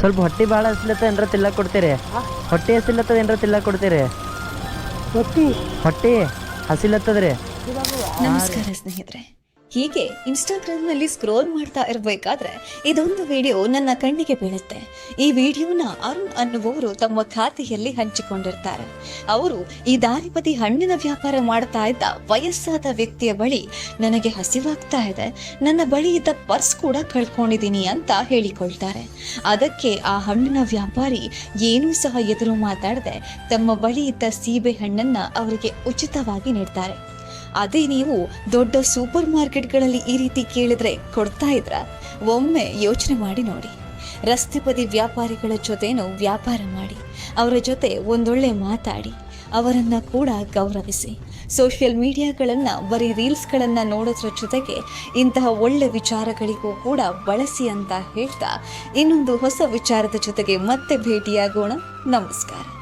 ಸ್ವಲ್ಪ ಹೊಟ್ಟೆ ಭಾಳ ಹಸಿಲತ್ತ ಏನ್ರ ತಿಲ್ಲ ಕೊಡ್ತೀರಿ? ಹೊಟ್ಟೆ ಹಸಿಲತ್ತದ ಏನ್ರ ತಿಲ್ಲ ಕೊಡ್ತೀರಿ? ಹೊಟ್ಟಿ? ಹೊಟ್ಟೆ ಹಸಿಲತ್ತದ್ರಿ? ನಮಸ್ಕಾರ ಸ್ನೇಹಿತರೆ. ಹೀಗೆ ಇನ್ಸ್ಟಾಗ್ರಾಮ್ನಲ್ಲಿ ಸ್ಕ್ರೋಲ್ ಮಾಡ್ತಾ ಇರಬೇಕಾದ್ರೆ ಇದೊಂದು ವಿಡಿಯೋ ನನ್ನ ಕಣ್ಣಿಗೆ ಬೀಳುತ್ತೆ. ಈ ವಿಡಿಯೋನ ಅರುಣ್ ಅನ್ನುವವರು ತಮ್ಮ ಖಾತೆಯಲ್ಲಿ ಹಂಚಿಕೊಂಡಿರ್ತಾರೆ. ಅವರು ಈ ದಾರಿಪತಿ ಹಣ್ಣಿನ ವ್ಯಾಪಾರ ಮಾಡ್ತಾ ಇದ್ದ ವಯಸ್ಸಾದ ವ್ಯಕ್ತಿಯ ಬಳಿ ನನಗೆ ಹಸಿವಾಗ್ತಾ ಇದೆ. ನನ್ನ ಬಳಿ ಇದ್ದ ಪರ್ಸ್ ಕೂಡ ಕಳ್ಕೊಂಡಿದ್ದೀನಿ ಅಂತ ಹೇಳಿಕೊಳ್ತಾರೆ. ಅದಕ್ಕೆ ಆ ಹಣ್ಣಿನ ವ್ಯಾಪಾರಿ ಏನೂ ಸಹ ಎದುರು ಮಾತಾಡದೆ ತಮ್ಮ ಬಳಿ ಇದ್ದ ಸೀಬೆ ಹಣ್ಣನ್ನ ಅವರಿಗೆ ಉಚಿತವಾಗಿ ನೀಡ್ತಾರೆ. ಅದೇ ನೀವು ದೊಡ್ಡ ಸೂಪರ್ ಮಾರ್ಕೆಟ್ಗಳಲ್ಲಿ ಈ ರೀತಿ ಕೇಳಿದ್ರೆ ಕೊಡ್ತಾ ಇದ್ರ. ಒಮ್ಮೆ ಯೋಚನೆ ಮಾಡಿ ನೋಡಿ. ರಸ್ತೆ ಬದಿ ವ್ಯಾಪಾರಿಗಳ ಜೊತೆನೂ ವ್ಯಾಪಾರ ಮಾಡಿ. ಅವರ ಜೊತೆ ಒಂದೊಳ್ಳೆ ಮಾತಾಡಿ. ಅವರನ್ನ ಕೂಡ ಗೌರವಿಸಿ. ಸೋಷಿಯಲ್ ಮೀಡಿಯಾಗಳನ್ನು ಬರೀ ರೀಲ್ಸ್ಗಳನ್ನು ನೋಡೋದ್ರ ಜೊತೆಗೆ ಇಂತಹ ಒಳ್ಳೆ ವಿಚಾರಗಳಿಗೂ ಕೂಡ ಬಳಸಿ ಅಂತ ಹೇಳ್ತಾ ಇನ್ನೊಂದು ಹೊಸ ವಿಚಾರದ ಜೊತೆಗೆ ಮತ್ತೆ ಭೇಟಿಯಾಗೋಣ. ನಮಸ್ಕಾರ.